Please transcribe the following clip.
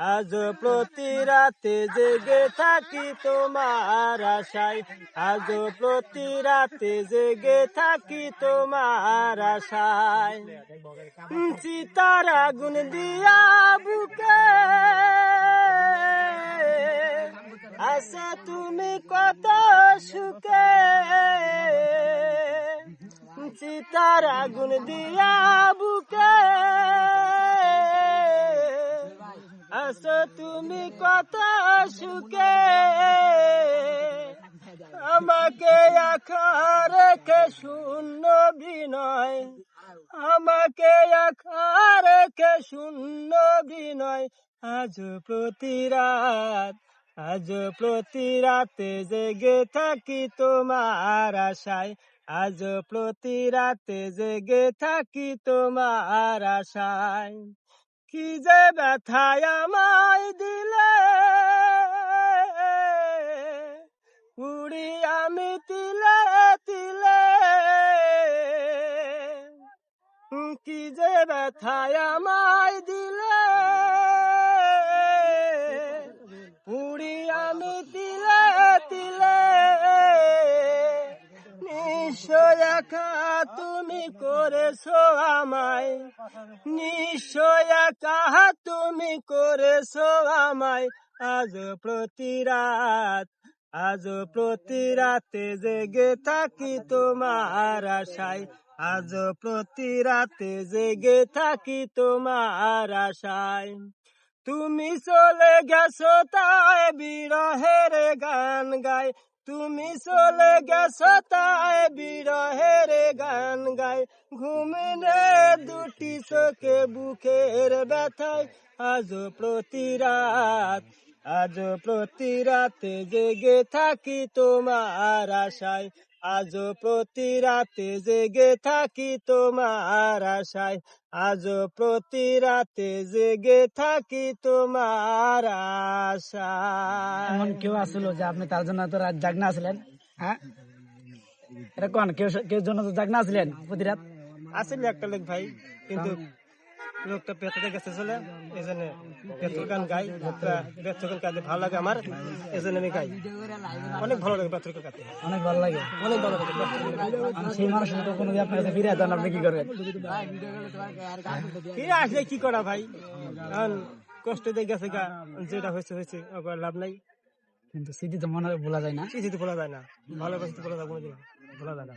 আজ প্রতি রাতে জেগে থাকি তোমার আশায়। আজ প্রতি রাতে জেগে থাকি তোমার আশায়। চিতার আগুন দিয়া বুকে আসা তুমি কত সুখে। চিতার আগুন দিয়া বুকে আসো তুমি কত সুখে? আমাকে আখা রেখে শূন্য বিনয়। আমাকে আখা রেখে শূন্য বিনয়। আজ প্রতি রাত, আজ প্রতি রাতে জেগে থাকি তোমার আশায়। আজ প্রতি রাতে জেগে থাকি তোমার আশায়। কি যে ব্যথায় আমায় দিলে? উড়ি আমি তিলে তিলে। কি যে ব্যথায় আমায় দিলে? একা তুমি করেছ আমায়। নিশ্চয় একা তুমি করেছ আমায়। আজ প্রতি রাত, আজ প্রতি রাতে জেগে থাকি তোমার আশায়। আজ প্রতি রাতে জেগে থাকি তোমার আশায়। তুমি চলে গেছো তাই বিরহের গান গাই তুমি চলে গেছো তাই বিরহের গান গাই। ঘুমনে দুটি চোখে বুকের ব্যথায় আজ প্রতি রাত, আজ প্রতি রাতে জেগে থাকি তোমার আশায়। আজ প্রতি রাতে জেগে থাকি তোমার আশায়। আজ প্রতি রাতে জেগে থাকি তোমার আশায়। এমন কেউ আসলো যে আপনি তার জন্য তো রাত জাগনা আসলেন? হ্যাঁ? এটা কোন কেউ কেউ জন্য তো জাগনা আসলেন প্রতি রাত? আসলে একটা লোক ভাই কিন্তু লোকটা পেছনে গেছে চলে এই জন্য পেছল গান গাই। লোকটা পেছল গান গাইতে ভালো লাগে আমার এই জন্য আমি গাই। অনেক ভালো লাগে পেছল গান গাইতে। অনেক ভালো লাগে। অনেক ভালো লাগে সেই মানুষ তো কোনো আপনার কাছে ফিরে আসেন আপনি কি করবেন ফিরে আসলে কি করা ভাই? কারণ কষ্ট দিয়ে গেছে গা যেটা হয়েছে হয়েছে লাভ নাই। কিন্তু স্মৃতি তো মনে ভোলা যায় না। চিঠি তো বলা যায় না। ভালোবাসতে বলা যায় কোনোদিন বলা যায় না।